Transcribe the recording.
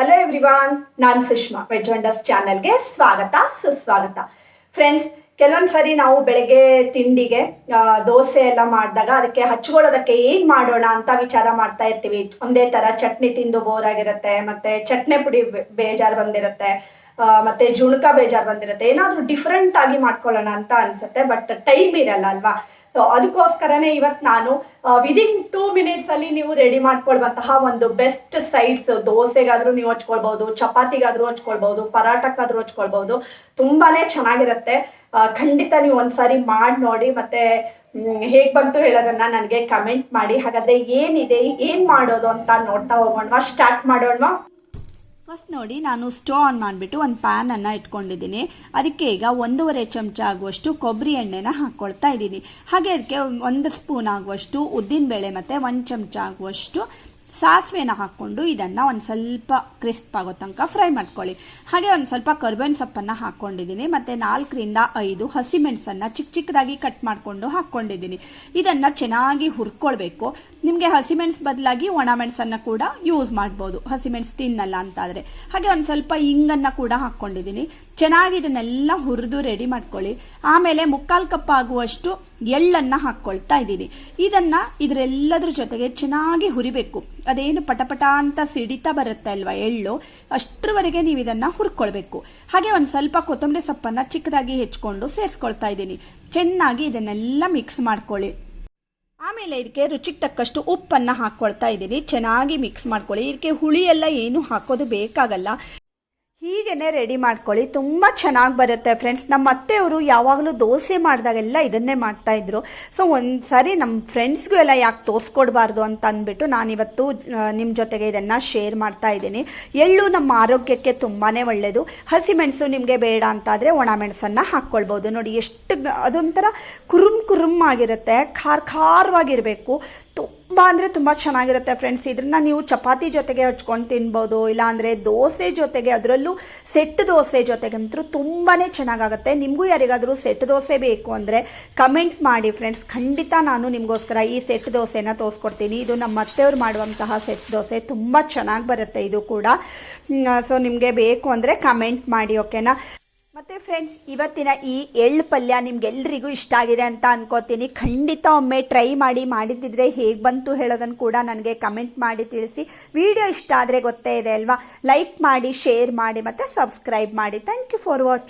Hello everyone ನಾನು Sushma. Veg wonders ಚಾನಲ್ಗೆ ಸ್ವಾಗತ, ಸುಸ್ವಾಗತ. ಫ್ರೆಂಡ್ಸ್ ಕೆಲವೊಂದ್ಸರಿ ನಾವು ಬೆಳಗ್ಗೆ ತಿಂಡಿಗೆ ದೋಸೆ ಎಲ್ಲ ಮಾಡಿದಾಗ ಅದಕ್ಕೆ ಹಚ್ಕೊಳ್ಳೋದಕ್ಕೆ ಏನ್ ಮಾಡೋಣ ಅಂತ ವಿಚಾರ ಮಾಡ್ತಾ ಇರ್ತೀವಿ. ಒಂದೇ ತರ ಚಟ್ನಿ ತಿಂದು ಬೋರ್ ಆಗಿರುತ್ತೆ, ಮತ್ತೆ ಚಟ್ನಿ ಪುಡಿ ಬೇಜಾರು ಬಂದಿರುತ್ತೆ ಮತ್ತೆ ಜುಣಕ ಬೇಜಾರು ಬಂದಿರುತ್ತೆ. ಏನಾದ್ರೂ ಡಿಫ್ರೆಂಟ್ ಆಗಿ ಮಾಡ್ಕೊಳ್ಳೋಣ ಅಂತ ಅನ್ಸುತ್ತೆ ಬಟ್ ಟೈಮ್ ಇರಲ್ಲ ಅಲ್ವಾ? ಸೊ ಅದಕ್ಕೋಸ್ಕರನೇ ಇವತ್ತು ನಾನು ವಿದಿನ್ ಟೂ ಮಿನಿಟ್ಸ್ ಅಲ್ಲಿ ನೀವು ರೆಡಿ ಮಾಡ್ಕೊಳ್ವಂತಹ ಒಂದು ಬೆಸ್ಟ್ ಸೈಡ್ಸ್ ದೋಸೆಗಾದ್ರೂ ನೀವು ಹಚ್ಕೊಳ್ಬಹುದು, ಚಪಾತಿಗಾದ್ರೂ ಹಚ್ಕೊಳ್ಬಹುದು, ಪರಾಟಕ್ಕಾದ್ರೂ ಹಚ್ಕೊಳ್ಬಹುದು, ತುಂಬಾನೇ ಚೆನ್ನಾಗಿರುತ್ತೆ. ಖಂಡಿತ ನೀವು ಒಂದ್ಸಾರಿ ಮಾಡಿ ನೋಡಿ, ಮತ್ತೆ ಹೇಗ್ ಬಂತು ಹೇಳೋದನ್ನ ನನಗೆ ಕಮೆಂಟ್ ಮಾಡಿ. ಹಾಗಾದ್ರೆ ಏನಿದೆ, ಏನ್ ಮಾಡೋದು ಅಂತ ನೋಡ್ತಾ ಹೋಗೋಣ ಸ್ಟಾರ್ಟ್ ಮಾಡೋಣ ಫಸ್ಟ್ ನೋಡಿ ನಾನು ಸ್ಟೋವ್ ಆನ್ ಮಾಡಿಬಿಟ್ಟು ಒಂದು ಪ್ಯಾನನ್ನು ಇಟ್ಕೊಂಡಿದ್ದೀನಿ. ಅದಕ್ಕೆ ಈಗ ಒಂದೂವರೆ ಚಮಚ ಆಗುವಷ್ಟು ಕೊಬ್ಬರಿ ಎಣ್ಣೆನ ಹಾಕ್ಕೊಳ್ತಾ ಇದ್ದೀನಿ. ಹಾಗೆ ಅದಕ್ಕೆ ಒಂದು ಸ್ಪೂನ್ ಆಗುವಷ್ಟು ಉದ್ದಿನಬೇಳೆ ಮತ್ತು ಒಂದು ಚಮಚ ಆಗುವಷ್ಟು ಸಾಸಿವೆನ ಹಾಕ್ಕೊಂಡು ಇದನ್ನು ಒಂದು ಸ್ವಲ್ಪ ಕ್ರಿಸ್ಪ್ ಆಗೋ ತನಕ ಫ್ರೈ ಮಾಡ್ಕೊಳ್ಳಿ. ಹಾಗೆ ಒಂದು ಸ್ವಲ್ಪ ಕರ್ಬೇವಿನ ಸೊಪ್ಪನ್ನು ಹಾಕ್ಕೊಂಡಿದ್ದೀನಿ ಮತ್ತು ನಾಲ್ಕರಿಂದ ಐದು ಹಸಿಮೆಣಸನ್ನು ಚಿಕ್ಕ ಚಿಕ್ಕದಾಗಿ ಕಟ್ ಮಾಡಿಕೊಂಡು ಹಾಕ್ಕೊಂಡಿದ್ದೀನಿ ಇದನ್ನು ಚೆನ್ನಾಗಿ ಹುರ್ಕೊಳ್ಬೇಕು. ನಿಮಗೆ ಹಸಿಮೆಣಸು ಬದಲಾಗಿ ಒಣಮೆಣಸನ್ನು ಕೂಡ ಯೂಸ್ ಮಾಡ್ಬೋದು. ಹಸಿಮೆಣಸು ತಿನ್ನಲ್ಲ ಅಂತಾದರೆ. ಹಾಗೆ ಒಂದು ಸ್ವಲ್ಪ ಇಂಗನ್ನು ಕೂಡ ಹಾಕ್ಕೊಂಡಿದ್ದೀನಿ ಚೆನ್ನಾಗಿ ಇದನ್ನೆಲ್ಲ ಹುರಿದು ರೆಡಿ ಮಾಡ್ಕೊಳ್ಳಿ. ಆಮೇಲೆ ಮುಕ್ಕಾಲು ಕಪ್ ಆಗುವಷ್ಟು ಎಳ್ಳನ್ನು ಹಾಕ್ಕೊಳ್ತಾ ಇದ್ದೀನಿ. ಇದನ್ನ ಇದರೆಲ್ಲದ್ರ ಜೊತೆಗೆ ಚೆನ್ನಾಗಿ ಹುರಿಬೇಕು. ಅದೇನು ಪಟಪಟ ಅಂತ ಸಿಡಿತಾ ಬರುತ್ತೆ ಅಲ್ವಾ ಎಳ್ಳು? ಅಷ್ಟರವರೆಗೆ ನೀವು ಇದನ್ನ ಹುರ್ಕೊಳ್ಬೇಕು. ಹಾಗೆ ಒಂದು ಸ್ವಲ್ಪ ಕೊತ್ತಂಬರಿ ಸೊಪ್ಪನ್ನ ಚಿಕ್ಕದಾಗಿ ಹೆಚ್ಕೊಂಡು ಸೇರಿಸ್ಕೊಳ್ತಾ ಇದ್ದೀನಿ. ಚೆನ್ನಾಗಿ ಇದನ್ನೆಲ್ಲ ಮಿಕ್ಸ್ ಮಾಡ್ಕೊಳ್ಳಿ. ಆಮೇಲೆ ಇದಕ್ಕೆ ರುಚಿಗೆ ತಕ್ಕಷ್ಟು ಉಪ್ಪನ್ನು ಹಾಕ್ಕೊಳ್ತಾ ಇದ್ದೀನಿ. ಚೆನ್ನಾಗಿ ಮಿಕ್ಸ್ ಮಾಡ್ಕೊಳ್ಳಿ. ಇದಕ್ಕೆ ಹುಳಿ ಎಲ್ಲ ಏನು ಹಾಕೋದು ಬೇಕಾಗಲ್ಲ. ಹೀಗೇನೆ ರೆಡಿ ಮಾಡ್ಕೊಳ್ಳಿ. ತುಂಬ ಚೆನ್ನಾಗಿ ಬರುತ್ತೆ ಫ್ರೆಂಡ್ಸ್ ನಮ್ಮ ಅತ್ತೆಯವರು ಯಾವಾಗಲೂ ದೋಸೆ ಮಾಡಿದಾಗೆಲ್ಲ ಇದನ್ನೇ ಮಾಡ್ತಾ ಇದ್ರು. ಸೊ ಒಂದು ಸಾರಿ ನಮ್ಮ ಫ್ರೆಂಡ್ಸ್ಗೂ ಎಲ್ಲ ಯಾಕೆ ತೋರಿಸ್ಕೊಡ್ಬಾರ್ದು ಅಂತ ಅಂದ್ಬಿಟ್ಟು ನಾನಿವತ್ತು ನಿಮ್ಮ ಜೊತೆಗೆ ಇದನ್ನು ಶೇರ್ ಮಾಡ್ತಾ ಇದ್ದೀನಿ. ಎಳ್ಳು ನಮ್ಮ ಆರೋಗ್ಯಕ್ಕೆ ತುಂಬಾ ಒಳ್ಳೆಯದು ಹಸಿಮೆಣಸು ನಿಮಗೆ ಬೇಡ ಅಂತಾದರೆ ಒಣಮೆಣಸನ್ನು ಹಾಕ್ಕೊಳ್ಬೋದು. ನೋಡಿ, ಎಷ್ಟು ಅದೊಂಥರ ಕುರುಮ್ ಕುರುಮ್ ಆಗಿರುತ್ತೆ. ಖಾರ ಖಾರವಾಗಿರಬೇಕು. ಅಂದರೆ ತುಂಬ ಚೆನ್ನಾಗಿರುತ್ತೆ ಫ್ರೆಂಡ್ಸ್ ಇದನ್ನ ನೀವು ಚಪಾತಿ ಜೊತೆಗೆ ಹಚ್ಕೊಂಡು ತಿನ್ಬೋದು, ಇಲ್ಲಾಂದರೆ ದೋಸೆ ಜೊತೆಗೆ ಅದರಲ್ಲೂ ಸೆಟ್ ದೋಸೆ ಜೊತೆಗಂತೂ ತುಂಬಾ ಚೆನ್ನಾಗಾಗುತ್ತೆ. ನಿಮಗೂ ಯಾರಿಗಾದರೂ ಸೆಟ್ ದೋಸೆ ಬೇಕು ಅಂದರೆ ಕಮೆಂಟ್ ಮಾಡಿ ಫ್ರೆಂಡ್ಸ್ ಖಂಡಿತ ನಾನು ನಿಮಗೋಸ್ಕರ ಈ ಸೆಟ್ ದೋಸೆನ ತೋರಿಸ್ಕೊಡ್ತೀನಿ. ಇದು ನಮ್ಮ ಅತ್ತೆಯವ್ರು ಮಾಡುವಂತಹ ಸೆಟ್ ದೋಸೆ. ತುಂಬ ಚೆನ್ನಾಗಿ ಬರುತ್ತೆ ಇದು ಕೂಡ. ಸೊ ನಿಮಗೆ ಬೇಕು ಅಂದರೆ ಕಮೆಂಟ್ ಮಾಡಿ ಓಕೆನಾ ಮತ್ತೆ ಫ್ರೆಂಡ್ಸ್ ಇವತ್ತಿನ ಈ ಎಳ್ಳು ಪಲ್ಯ ನಿಮ್ಗೆಲ್ರಿಗೂ ಇಷ್ಟ ಆಗಿದೆ ಅಂತ ಅನ್ಕೋತೀನಿ. ಖಂಡಿತ ಒಮ್ಮೆ ಟ್ರೈ ಮಾಡಿ ಮಾಡಿದ್ದಿದ್ರೆ ಹೇಗೆ ಬಂತು ಹೇಳೋದನ್ನು ಕೂಡ ನನಗೆ ಕಮೆಂಟ್ ಮಾಡಿ ತಿಳಿಸಿ. ವಿಡಿಯೋ ಇಷ್ಟ ಆದರೆ ಗೊತ್ತೇ ಇದೆ ಅಲ್ವಾ? ಲೈಕ್ ಮಾಡಿ ಶೇರ್ ಮಾಡಿ ಮತ್ತೆ ಸಬ್ಸ್ಕ್ರೈಬ್ ಮಾಡಿ. Thank you for watch